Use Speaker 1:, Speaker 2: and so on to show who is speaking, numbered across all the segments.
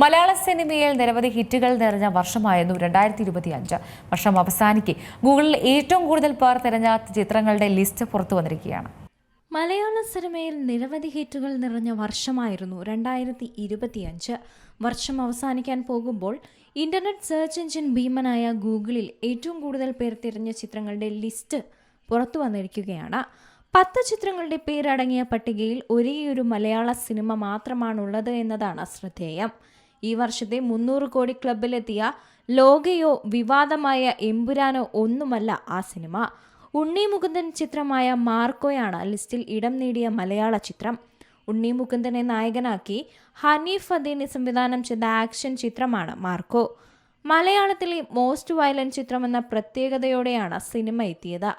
Speaker 1: മലയാള സിനിമയിൽ നിരവധി ഹിറ്റുകൾ നിറഞ്ഞ വർഷമായിരുന്നു രണ്ടായിരത്തി ഇരുപത്തി അഞ്ച് വർഷം അവസാനിക്കെ ഗൂഗിളിൽ ഏറ്റവും കൂടുതൽ പേർ തിരഞ്ഞ ചിത്രങ്ങളുടെ ലിസ്റ്റ് പുറത്തു വന്നിരിക്കുകയാണ്.
Speaker 2: മലയാള സിനിമയിൽ നിരവധി ഹിറ്റുകൾ നിറഞ്ഞ വർഷമായിരുന്നു രണ്ടായിരത്തി ഇരുപത്തിയഞ്ച് വർഷം അവസാനിക്കാൻ പോകുമ്പോൾ ഇന്റർനെറ്റ് സെർച്ച് എഞ്ചിൻ ഭീമനായ ഗൂഗിളിൽ ഏറ്റവും കൂടുതൽ പേർ തിരഞ്ഞ ചിത്രങ്ങളുടെ ലിസ്റ്റ് പുറത്തു വന്നിരിക്കുകയാണ്. പത്ത് ചിത്രങ്ങളുടെ പേരടങ്ങിയ പട്ടികയിൽ ഒരേയൊരു മലയാള സിനിമ മാത്രമാണുള്ളത് എന്നതാണ് ശ്രദ്ധേയം. ഈ വർഷത്തെ മുന്നൂറ് കോടി ക്ലബിലെത്തിയ ലോകയോ വിവാദമായ എമ്പുരാനോ ഒന്നുമല്ല ആ സിനിമ. ഉണ്ണി മുകുന്ദൻ ചിത്രമായ മാർക്കോയാണ് ലിസ്റ്റിൽ ഇടം നേടിയ മലയാള ചിത്രം. ഉണ്ണി മുകുന്ദനെ നായകനാക്കി ഹനീഫ് അദീനി സംവിധാനം ചെയ്ത ആക്ഷൻ ചിത്രമാണ് മാർക്കോ. മലയാളത്തിലെ മോസ്റ്റ് വയലന്റ് ചിത്രമെന്ന പ്രത്യേകതയോടെയാണ് സിനിമ എത്തിയത്.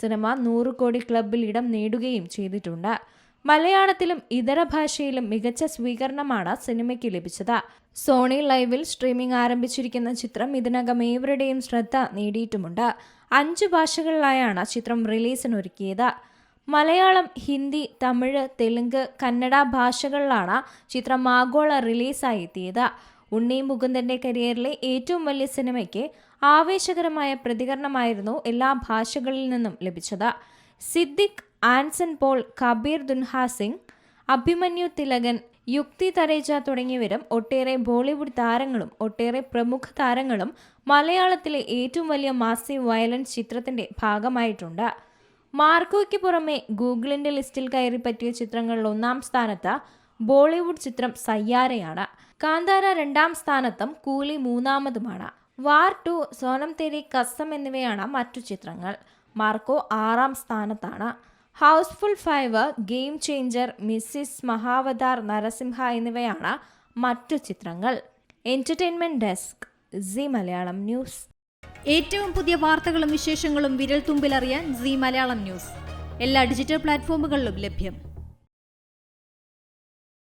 Speaker 2: സിനിമ നൂറ് കോടി ക്ലബിൽ ഇടം നേടുകയും ചെയ്തിട്ടുണ്ട്. മലയാളത്തിലും ഇതര ഭാഷയിലും മികച്ച സ്വീകരണമാണ് സിനിമയ്ക്ക് ലഭിച്ചത്. സോണി ലൈവിൽ സ്ട്രീമിംഗ് ആരംഭിച്ചിരിക്കുന്ന ചിത്രം ഇതിനകം ഏവരുടെയും ശ്രദ്ധ നേടിയിട്ടുമുണ്ട്. അഞ്ച് ഭാഷകളിലായാണ് ചിത്രം റിലീസിനൊരുക്കിയത്. മലയാളം ഹിന്ദി തമിഴ് തെലുങ്ക് കന്നഡ ഭാഷകളിലാണ് ചിത്രം ആഗോള റിലീസായി എത്തിയത് ഉണ്ണി മുകുന്ദന്റെ കരിയറിലെ ഏറ്റവും വലിയ സിനിമയ്ക്ക് ആവേശകരമായ പ്രതികരണമായിരുന്നു എല്ലാ ഭാഷകളിൽ നിന്നും ലഭിച്ചത്. സിദ്ദിഖ് ആൻസൺ പോൾ കബീർ ദുൻഹാ സിംഗ് അഭിമന്യു തിലകൻ യുക്തി തരേജ തുടങ്ങിയവരും ഒട്ടേറെ ബോളിവുഡ് താരങ്ങളും ഒട്ടേറെ പ്രമുഖ താരങ്ങളും മലയാളത്തിലെ ഏറ്റവും വലിയ മാസീവ് വയലൻസ് ചിത്രത്തിന്റെ ഭാഗമായിട്ടുണ്ട്. മാർക്കോയ്ക്ക് പുറമെ ഗൂഗിളിന്റെ ലിസ്റ്റിൽ കയറി പറ്റിയ ചിത്രങ്ങളിൽ ഒന്നാം സ്ഥാനത്ത് ബോളിവുഡ് ചിത്രം സയ്യാരയാണ് കാന്താര രണ്ടാം സ്ഥാനത്തും കൂലി മൂന്നാമതുമാണ്. വാർ ടു സോനം തേരി കസം എന്നിവയാണ് മറ്റു ചിത്രങ്ങൾ. മാർക്കോ ആറാം സ്ഥാനത്താണ്. Housefull five Game Changer Mrs Mahavatar Narasimha എന്നിവയാണ് മറ്റു ചിത്രങ്ങൾ. Entertainment desk Zee Malayalam news.
Speaker 3: ഏറ്റവും പുതിയ വാർത്തകളും വിശേഷങ്ങളും വിരൽ തുമ്പിലറിയാൻ സി മലയാളം ന്യൂസ്. എല്ലാ ഡിജിറ്റൽ പ്ലാറ്റ്ഫോമുകളിലും ലഭ്യം.